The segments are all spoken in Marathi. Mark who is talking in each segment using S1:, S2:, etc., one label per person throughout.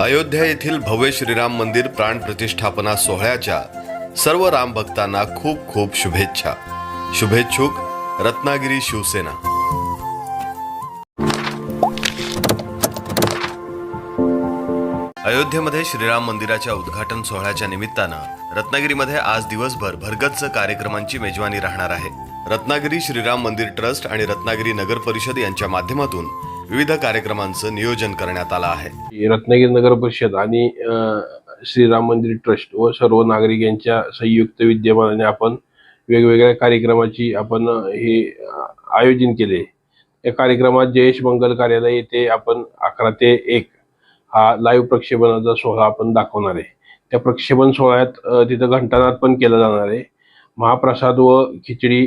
S1: अयोध्या येथील भव्य श्रीराम मंदिर प्राण प्रतिष्ठापना सोहळ्याच्या सर्व राम भक्तांना खूप खूप शुभेच्छा. शुभेच्छुक रत्नागिरी शिवसेना. अयोध्येमध्ये श्रीराम मंदिराच्या उद्घाटन सोहळ्याच्या निमित्तानं रत्नागिरीमध्ये आज दिवसभर भरगच्च कार्यक्रमांची मेजवानी राहणार आहे. रत्नागिरी श्रीराम मंदिर ट्रस्ट आणि रत्नागिरी नगर परिषद यांच्या माध्यमातून विविध कार्यक्रमांचं नियोजन करण्यात आलं आहे.
S2: रत्नागिरी नगर परिषद आणि अ, श्रीराम मंदिर ट्रस्ट व सर्व नागरिक यांच्या संयुक्त विद्यमानाने आपण वेगवेगळ्या कार्यक्रमाची आपण हे आयोजन केले. या कार्यक्रमात जयेश मंगल कार्यालय येथे आपण अकरा ते एक हा लाईव्ह प्रक्षेपणाचा सोहळा आपण दाखवणार आहे. त्या प्रक्षेपण सोहळ्यात तिथं घंटानाद पण केला जाणार आहे. महाप्रसाद व खिचडी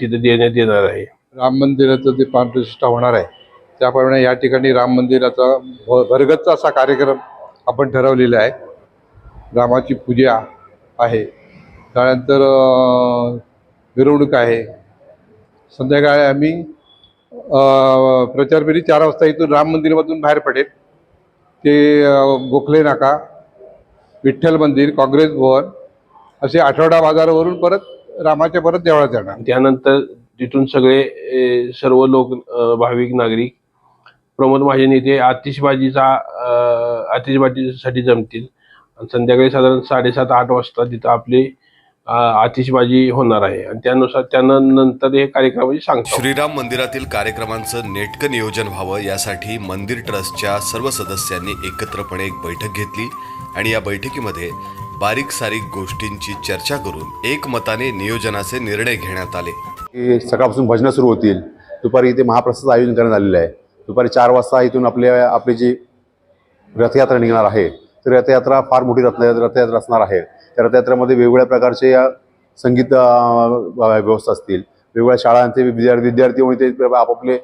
S2: तिथं देण्यात येणार आहे.
S3: राम मंदिराचं जे प्राणप्रतिष्ठा होणार आहे. त्याप्रमाणे या ठिकाणी राम मंदिराचा भ भरगच्च असा कार्यक्रम आपण ठरवलेला आहे. रामाची पूजा आहे. त्यानंतर मिरवणूक आहे. संध्याकाळी आम्ही प्रचारफेरी चार वाजता इथून राम मंदिरामधून बाहेर पडेल. ते गोखले नाका विठ्ठल मंदिर काँग्रेस भवन असे आठवडा बाजारावरून परत रामाच्या परत देवळात जाणार.
S2: त्यानंतर तिथून सगळे सर्व लोक भाविक नागरिक प्रमोद महाजन इथे आतिषबाजीचा आतिषबाजीसाठी जमतील. आणि संध्याकाळी साधारण साडेसात आठ वाजता तिथं आपली आतिषबाजी होणार आहे. आणि त्यानुसार त्यानं नंतर हे कार्यक्रमाची सांगतो
S1: श्रीराम मंदिरातील कार्यक्रमांचं नेटकं नियोजन व्हावं यासाठी मंदिर ट्रस्टच्या सर्व सदस्यांनी एकत्रपणे एक बैठक घेतली आणि या बैठकीमध्ये बारीक सारीक गोष्टींची चर्चा करून एकमताने नियोजनाचे निर्णय घेण्यात आले.
S4: की सकाळपासून भजनं सुरू होतील. दुपारी इथे महाप्रसाद आयोजन करण्यात आलेलं आहे. दुपारी चार वाजता इथून आपल्या आपली जी रथयात्रा निघणार आहे तर रथयात्रा फार मोठी रथ रथयात्रा असणार आहे. त्या रथयात्रेमध्ये वेगवेगळ्या प्रकारचे या संगीत व्यवस्था असतील. वेगवेगळ्या शाळांचे विद्यार्थी विद्यार्थी होऊन ते आपापले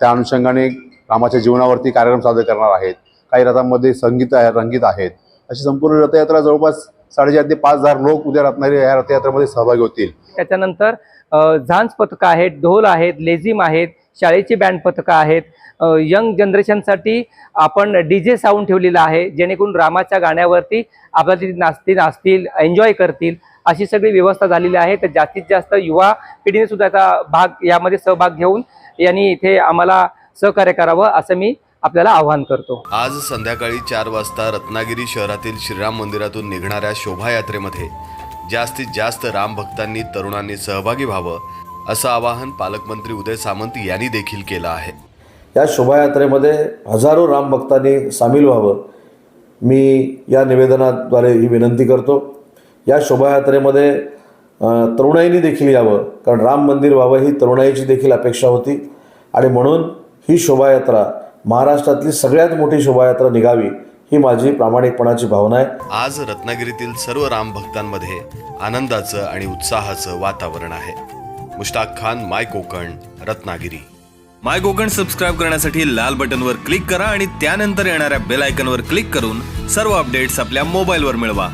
S4: त्या अनुषंगाने रामाच्या जीवनावरती कार्यक्रम सादर करणार आहेत. काही रथांमध्ये संगीत आहे रंगीत आहेत. अशी संपूर्ण रथयात्रा जवळपास साडेचार ते पाच हजार लोक उद्या रत्नागिरी या रथयात्रेमध्ये सहभागी होतील.
S5: त्याच्यानंतर झांज पथकं आहेत ढोल आहेत लेझिम आहेत शाळेची बँड पथकं आहेत. यंग जनरेशनसाठी आपण डी जे साऊंड ठेवलेला आहे जेणेकरून रामाच्या गाण्यावरती आपल्या ती नाचतील नाचतील एन्जॉय करतील अशी सगळी व्यवस्था झालेली आहे. तर जास्तीत जास्त युवा पिढीने सुद्धा याचा भाग यामध्ये सहभाग घेऊन यांनी इथे आम्हाला सहकार्य करावं असं मी आपल्याला आवाहन करतो.
S1: आज संध्याकाळी चार वाजता रत्नागिरी शहरातील श्रीराम मंदिरातून निघणाऱ्या शोभायात्रेमध्ये जास्तीत जास्त राम भक्तांनी तरुणांनी सहभागी व्हावं असं आवाहन पालकमंत्री उदय सामंत यांनी देखील केलं आहे.
S6: या शोभायात्रेमध्ये हजारो रामभक्तांनी सामील व्हावं. मी या निवेदनाद्वारे ही विनंती करतो. या शोभायात्रेमध्ये तरुणाईनी देखील यावं. कारण राम मंदिर व्हावं ही तरुणाईची देखील अपेक्षा होती. आणि म्हणून ही शोभायात्रा महाराष्ट्रातली सगळ्यात मोठी शोभायात्रा निघावी ही माझी प्रामाणिकपणाची भावना आहे.
S1: आज रत्नागिरीतील सर्व राम भक्तांमध्ये आनंदाचं आणि उत्साहाचं वातावरण आहे. Mushtaq Khan my Kokan Ratnagiri.
S7: My Kokan subscribe करण्यासाठी लाल बटनवर क्लिक करा आणि त्यानंतर येणाऱ्या बेल आयकनवर क्लिक करून सर्व अपडेट्स आपल्या मोबाईलवर मिळवा.